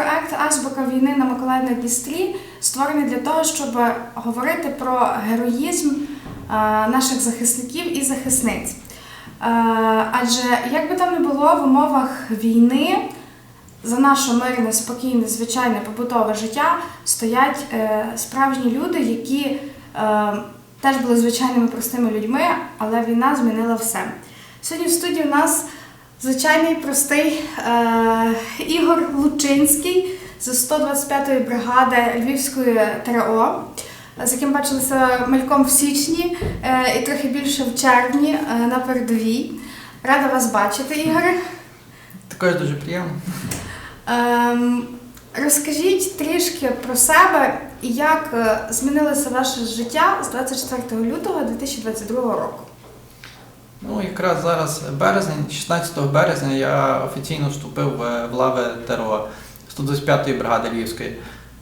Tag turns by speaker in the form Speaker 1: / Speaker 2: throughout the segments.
Speaker 1: проект Азбука війни на Миколаїв на Дністрі створений для того, щоб говорити про героїзм е, наших захисників і захисниць. Е, Адже як би там не було в умовах війни за наше мирне, спокійне, звичайне побутове життя стоять е, справжні люди, які теж були звичайними простими людьми, але війна змінила все. Сьогодні в студії у нас звичайний простий е, Ігор Лучинський з 125-ї бригади Львівської ТРО, з яким бачилися мельком в січні е, і трохи більше в червні е, на передовій. Рада вас бачити, Ігоре.
Speaker 2: Також дуже приємно.
Speaker 1: Ем, розкажіть трішки про себе і як змінилося ваше життя з 24 лютого 2022 року.
Speaker 2: Ну, якраз зараз березень, 16 березня я офіційно вступив е, в лави ТРО 125-ї бригади Львівської.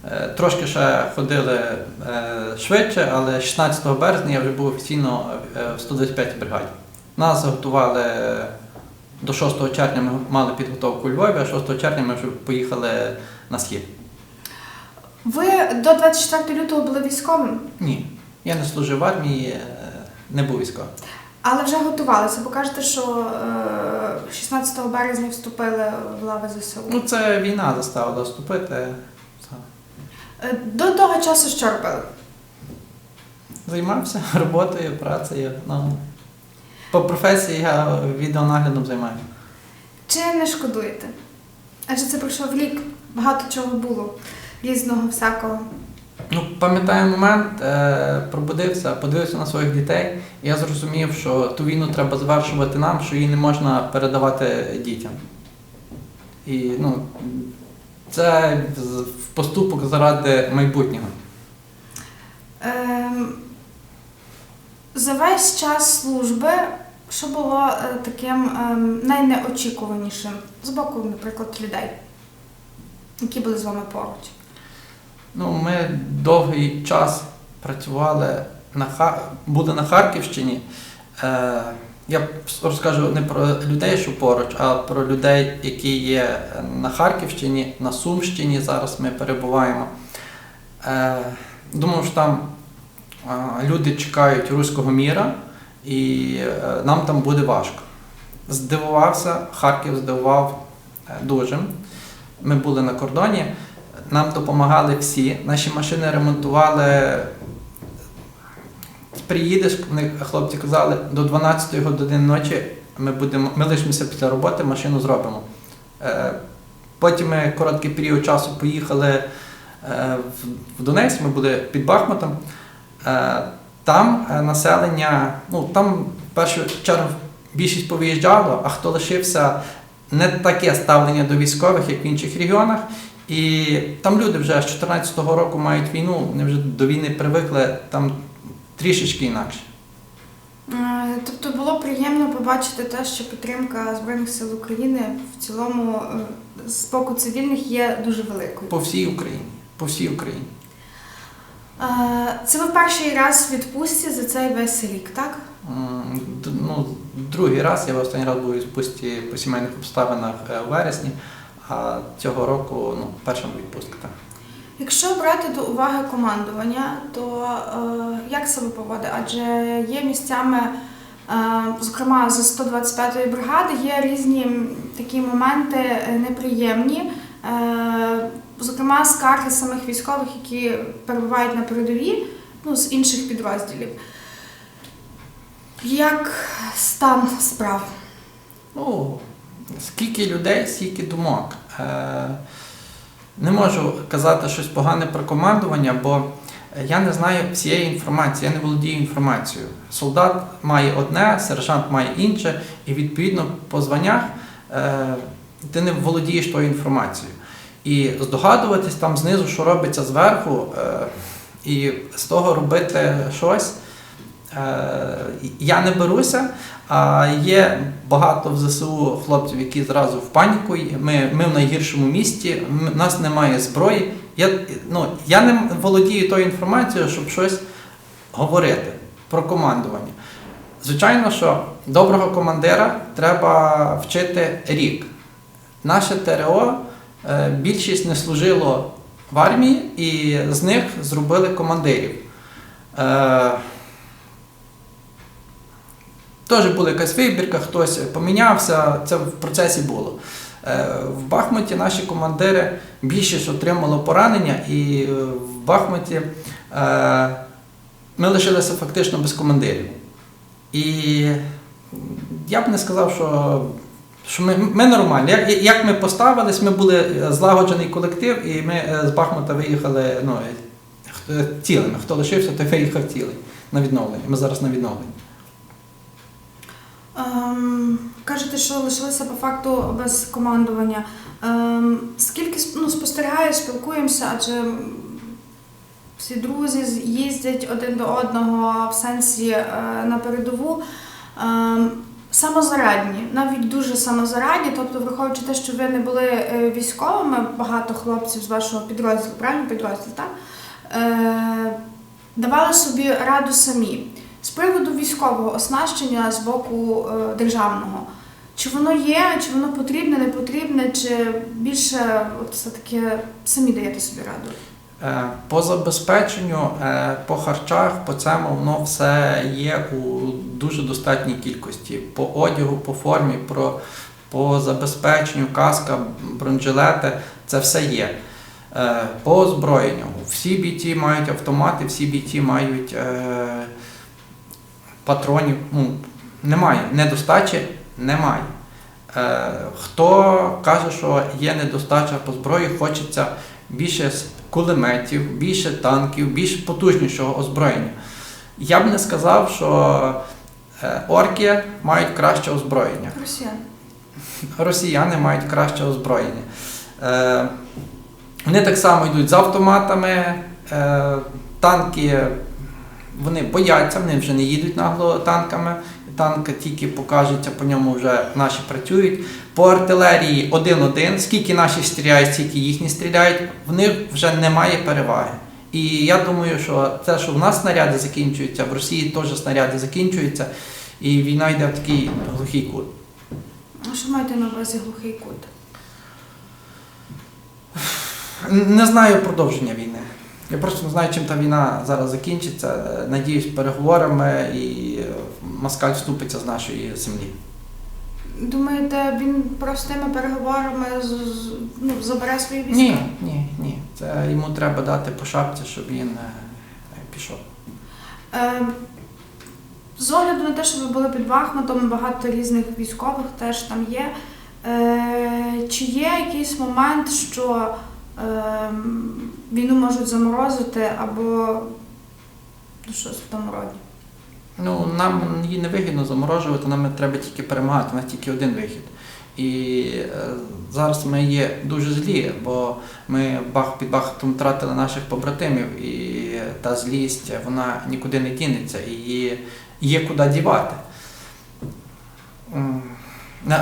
Speaker 2: Е, Трошки ще ходили е, швидше, але 16 березня я вже був офіційно в 125-й бригаді. Нас готували до 6 червня ми мали підготовку у Львові, а 6 червня ми вже поїхали на схід.
Speaker 1: Ви до 24 лютого були військовим,
Speaker 2: Ні, я не служив в армії, не був військовим.
Speaker 1: Але вже готувалися, бо кажете, що е, 16 березня вступили в лави ЗСУ.
Speaker 2: Ну, це війна заставила вступити.
Speaker 1: Е, До того часу що робили?
Speaker 2: Займався роботою, працею. Ну, по професії я відеонаглядом займаюся.
Speaker 1: Чи не шкодуєте? Адже це пройшов рік, багато чого було, різного всякого.
Speaker 2: Ну, пам'ятаю момент, е, пробудився, подивився на своїх дітей, і я зрозумів, що ту війну треба завершувати нам, що її не можна передавати дітям. І ну, це поступок заради майбутнього.
Speaker 1: Ем, за весь час служби, що було е, таким ем, найнеочікуванішим з боку, наприклад, людей, які були з вами поруч?
Speaker 2: Ну, ми довгий час працювали на Ха... були на Харківщині. Е, я розкажу не про людей, що поруч, а про людей, які є на Харківщині, на Сумщині. Зараз ми перебуваємо. Е, думав, що там люди чекають руського міра, і е, нам там буде важко. Здивувався, Харків здивував е, дуже. Ми були на кордоні. Нам допомагали всі. Наші машини ремонтували. Приїдеш, вони хлопці казали, до 12 години ночі ми будемо, ми лишимося після роботи, машину зробимо. Е, Потім ми короткий період часу поїхали е, в- Донецьк, ми були під Бахмутом. Е, Там населення, ну там в першу чергу більшість повиїжджало, а хто лишився, не таке ставлення до військових, як в інших регіонах. І там люди вже з 2014 року мають війну, вони вже до війни привикли там трішечки інакше.
Speaker 1: Е, Тобто було приємно побачити те, що підтримка Збройних сил України в цілому е, з боку цивільних є дуже великою.
Speaker 2: По всій Україні. По всій Україні.
Speaker 1: Е, Це ви перший раз в відпустці за цей весь рік, так?
Speaker 2: Ну, другий раз я в останній раз був у відпустці по сімейних обставинах у вересні, а цього року ну, перша відпустка. Так.
Speaker 1: Якщо брати до уваги командування, то е, як себе поводить? Адже є місцями, е, зокрема з 125-ї бригади, є різні такі моменти е, неприємні, е, зокрема скарги самих військових, які перебувають на передовій, ну, з інших підрозділів. Як стан справ?
Speaker 2: Ну, скільки людей, скільки думок. Е, не можу казати щось погане про командування, бо я не знаю всієї інформації, я не володію інформацією. Солдат має одне, сержант має інше, і відповідно по званнях е, ти не володієш тою інформацією. І здогадуватись там знизу, що робиться зверху, е, і з того робити щось. Я не беруся, а є багато в ЗСУ хлопців, які зразу в паніку. Ми, ми в найгіршому місті, в нас немає зброї. Я, ну, я не володію тою інформацією, щоб щось говорити про командування. Звичайно, що доброго командира треба вчити рік. Наше ТРО Е, Більшість не служило в армії, і з них зробили командирів. Теж була якась вибірка, хтось помінявся, це в процесі було. Е, В Бахмуті наші командири більшість отримало поранення, і е, в Бахмуті е, ми лишилися фактично без командирів. І я б не сказав, що, що ми, ми нормальні. Як, як ми поставились, ми були злагоджений колектив, і ми з Бахмута виїхали ну, цілими. Хто лишився, той виїхав цілий на відновлення. Ми зараз на відновленні.
Speaker 1: Ем, кажете, що лишилися по факту без командування. Ем, скільки ну, спостерігаю, спілкуємося, адже всі друзі їздять один до одного в сенсі е, на передову. Ем, самозарадні, навіть дуже самозарадні, тобто, враховуючи те, що ви не були е, військовими, багато хлопців з вашого підрозділу, правильно підрозділ, так? Е, давали собі раду самі. З приводу військового оснащення з боку е, державного. Чи воно є, чи воно потрібне, не потрібне, чи більше от все-таки самі даєте собі раду?
Speaker 2: Е, По забезпеченню, е, по харчах, по цьому воно все є у дуже достатній кількості. По одягу, по формі, про, по забезпеченню, каска, бронежилети, це все є. По озброєнню. Всі бійці мають автомати, всі бійці мають патронів. Ну, немає. Недостачі немає. Е, Хто каже, що є недостача по зброї, хочеться більше кулеметів, більше танків, більш потужнішого озброєння. Я б не сказав, що е, орки мають краще озброєння,
Speaker 1: Росіян.
Speaker 2: росіяни мають краще озброєння. Е, Вони так само йдуть з автоматами, е, танки вони бояться, вони вже не їдуть нагло танками. Танк тільки покажеться, по ньому вже наші працюють. По артилерії один-один, скільки наші стріляють, стільки їхні стріляють, в них вже немає переваги. І я думаю, що те, що в нас снаряди закінчуються, в Росії теж снаряди закінчуються, і війна йде в такий глухий кут.
Speaker 1: А що маєте на увазі глухий кут?
Speaker 2: Не знаю продовження війни. Я просто не знаю, чим та війна зараз закінчиться. Надіюсь, переговорами і е, Москаль вступиться з нашої землі.
Speaker 1: Думаєте, він простими переговорами з, з- ну, забере свої війська?
Speaker 2: Ні, ні, ні. Це йому треба дати по шапці, щоб він е, пішов.
Speaker 1: Е, з огляду на те, що ви були під Бахмутом, багато різних військових теж там є. Е, чи є якийсь момент, що війну можуть заморозити або ну, щось в тому роді?
Speaker 2: Ну, нам її не вигідно заморожувати, нам треба тільки перемагати, у нас тільки один вихід. І е, зараз ми є дуже злі, бо ми бах, під Бахмутом втратили наших побратимів, і та злість вона нікуди не дінеться, і її є куди дівати.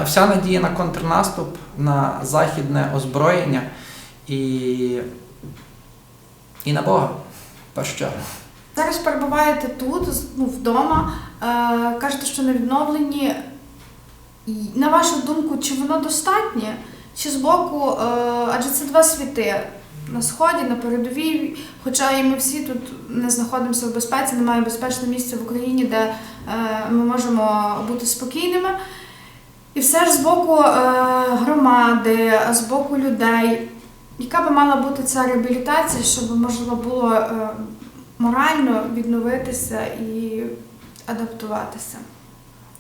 Speaker 2: Вся надія на контрнаступ, на західне озброєння і, і на Бога, в першу.
Speaker 1: Зараз перебуваєте тут, ну, вдома, е, кажете, що на відновленні. На вашу думку, чи воно достатнє? Чи з боку, е, адже це два світи на сході, на передовій, хоча і ми всі тут не знаходимося в безпеці, немає безпечного місця в Україні, де е, ми можемо бути спокійними. І все ж з боку е, громади, з боку людей, яка би мала бути ця реабілітація, щоб можливо було е, морально відновитися і адаптуватися.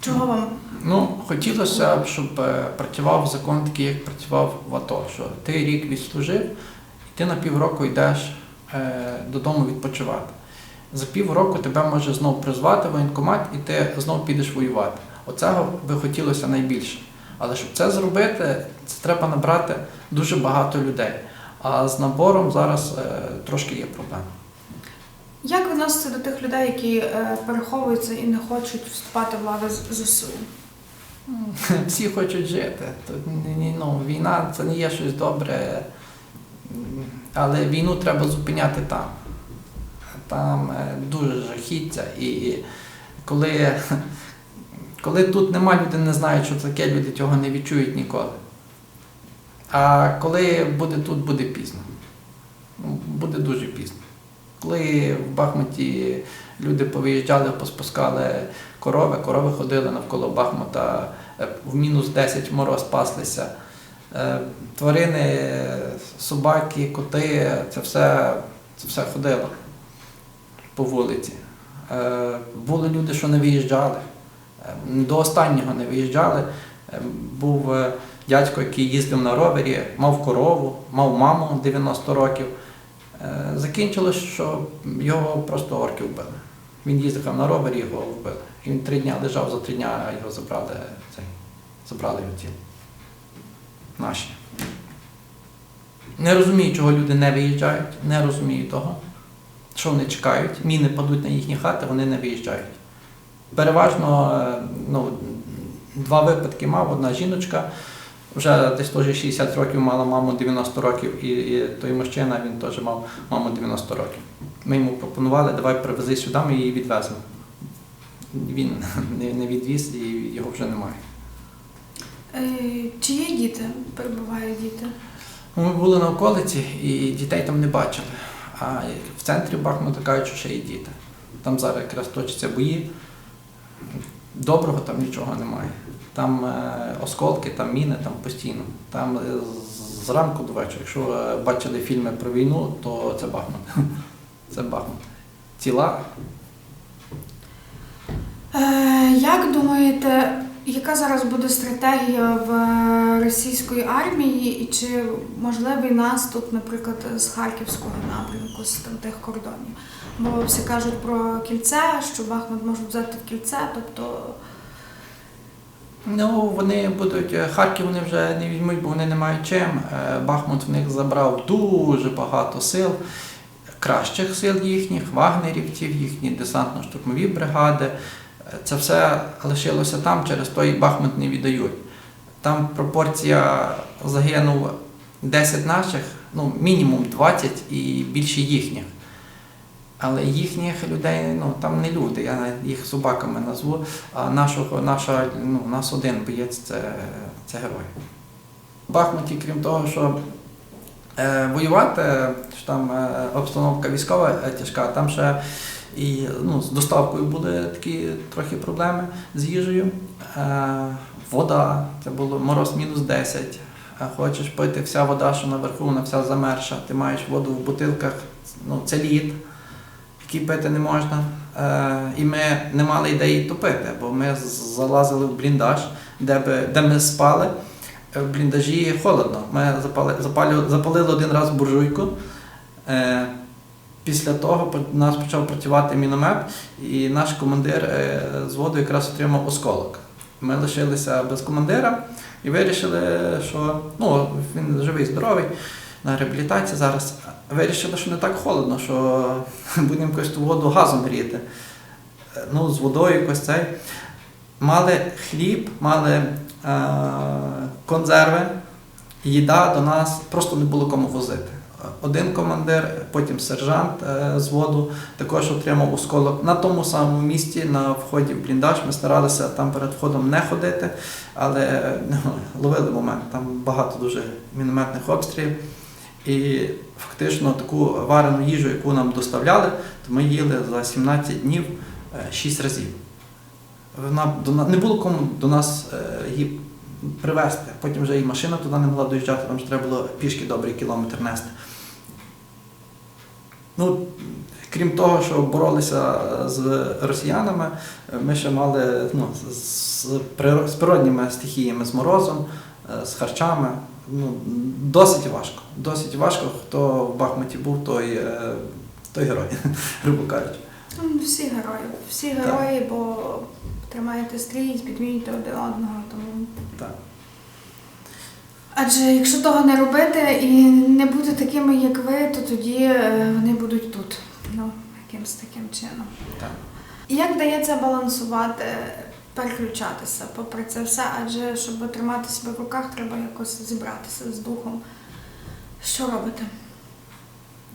Speaker 1: Чого вам?
Speaker 2: Ну, хотілося б, щоб е, працював закон такий, як працював в АТО, що ти рік відслужив, і ти на півроку йдеш е, додому відпочивати. За півроку тебе може знов призвати воєнкомат і ти знов підеш воювати. Оцього би хотілося найбільше. Але щоб це зробити, це треба набрати дуже багато людей. А з набором зараз е, трошки є проблема.
Speaker 1: Як відноситься до тих людей, які е, переховуються і не хочуть вступати в лави з- ЗСУ?
Speaker 2: Всі хочуть жити. Тут ну, війна це не є щось добре, але війну треба зупиняти там. Там е, дуже жахіття. І коли, коли тут нема, люди не знають, що таке, люди цього не відчують ніколи. А коли буде тут, буде пізно. Ну, Буде дуже пізно. Коли в Бахмуті люди повиїжджали, поспускали корови, корови ходили навколо Бахмута, е, в мінус 10 мороз паслися. Е, Тварини, собаки, коти, це все, це все ходило по вулиці. Е, Були люди, що не виїжджали. Е, До останнього не виїжджали. Е, Був е, дядько, який їздив на ровері, мав корову, мав маму 90 років. Е, Закінчилось, що його просто орки вбили. Він їздив на ровері, його вбили. Він три дні лежав, за три дні його забрали, цей, забрали його тіло. Наші. Не розумію, чого люди не виїжджають, не розумію того, що вони чекають. Міни падуть на їхні хати, вони не виїжджають. Переважно е, ну, два випадки мав, одна жіночка, вже десь теж 60 років мала маму 90 років, і, і той мужчина він теж мав маму 90 років. Ми йому пропонували, давай привези сюди, ми її відвеземо. Він не, не відвіз і його вже немає.
Speaker 1: Е, Чи є діти? Перебувають діти?
Speaker 2: Ну, Ми були на околиці і дітей там не бачили. А в центрі Бахмута кажуть, що ще є діти. Там зараз якраз точаться бої. Доброго там нічого немає. Там е, осколки, там міни, там постійно. Там е, зранку до вечора. Якщо е, бачили фільми про війну, то це Бахмут. Це Бахмут. Тіла.
Speaker 1: Як думаєте, яка зараз буде стратегія в російської армії, і чи можливий наступ, наприклад, з харківського напрямку, з там тих кордонів? Бо всі кажуть про кільце, що Бахмут може взяти кільце, тобто
Speaker 2: Ну, вони будуть, е, Харків вони вже не візьмуть, бо вони не мають чим. Е, Бахмут в них забрав дуже багато сил, кращих сил їхніх, вагнерівців, їхні десантно-штурмові бригади. Це все лишилося там, через то і Бахмут не віддають. Там пропорція загинув 10 наших, ну, мінімум 20 і більше їхніх. Але їхніх людей, ну там не люди, я їх собаками назву. А нашого, наша, ну, нас один боєць це, це герой. В Бахмуті, крім того, що е, воювати, що там е, обстановка військова е, тяжка, там ще і ну, з доставкою були такі трохи проблеми з їжею. Е, вода, це було мороз мінус 10. Хочеш пити вся вода, що наверху, вона вся замерша. Ти маєш воду в бутилках, ну, це лід який пити не можна. Е, і ми не мали ідеї топити, бо ми залазили в бліндаж, де, би, де ми спали. Е, В бліндажі холодно. Ми запали, запалю- запалили один раз буржуйку. Після того нас почав працювати міномет, і наш командир е, з воду якраз отримав осколок. Ми лишилися без командира і вирішили, що ну, він живий, здоровий на реабілітації зараз. Вирішили, що не так холодно, що будемо якось ту воду газом гріти. Е, Ну, з водою якось цей. Мали хліб, мали е, консерви, їда до нас просто не було кому возити. Один командир, потім сержант е, з воду також отримав осколок на тому самому місці, на вході в бліндаж. Ми старалися там перед входом не ходити, але е, ловили момент. Там багато дуже мінометних обстрілів. І фактично таку варену їжу, яку нам доставляли, то ми їли за 17 днів 6 разів. Вона до не було кому до нас е, її привезти. Потім вже і машина туди не могла доїжджати, там ж треба було пішки добрий кілометр нести. Ну, крім того, що боролися з росіянами, ми ще мали ну, з, з природніми стихіями, з морозом, е, з харчами. Ну, досить важко. Досить важко. Хто в Бахмуті був, той, е, той герой, грубо кажучи.
Speaker 1: ну, всі герої. Всі
Speaker 2: Так.
Speaker 1: герої, бо тримаєте стрій, підмінюєте один одного. Тому
Speaker 2: Так.
Speaker 1: Адже якщо того не робити і не бути такими, як ви, то тоді е, вони будуть тут. Ну, якимось таким чином.
Speaker 2: Так.
Speaker 1: Як вдається балансувати, переключатися попри це все, адже щоб тримати себе в руках, треба якось зібратися з духом. Що робите?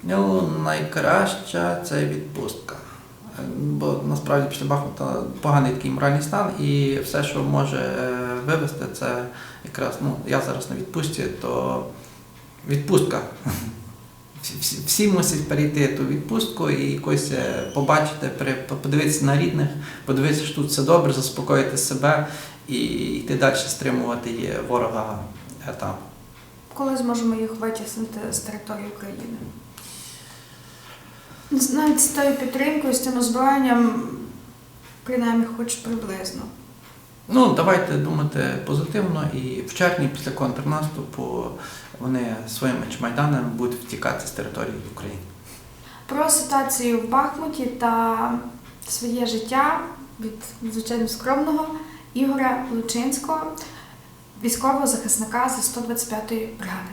Speaker 2: Ну, найкраща це відпустка. Бо насправді після Бахмута поганий такий моральний стан, і все, що може е, вивезти, це якраз ну, я зараз на відпустці, то відпустка. Всі, мусять перейти ту відпустку і якось е, побачити, подивитися на рідних, подивитися, що тут все добре, заспокоїти себе і йти далі стримувати ворога е, там.
Speaker 1: Коли зможемо їх витіснити з території України? Навіть з тою підтримкою, з тим озброєнням, принаймні хоч приблизно.
Speaker 2: Ну, давайте думати позитивно, і в червні після контрнаступу вони своїми чемайданами будуть втікати з території України.
Speaker 1: Про ситуацію в Бахмуті та своє життя від звичайно скромного Ігоря Лучинського, військового захисника зі 125-ї бригади.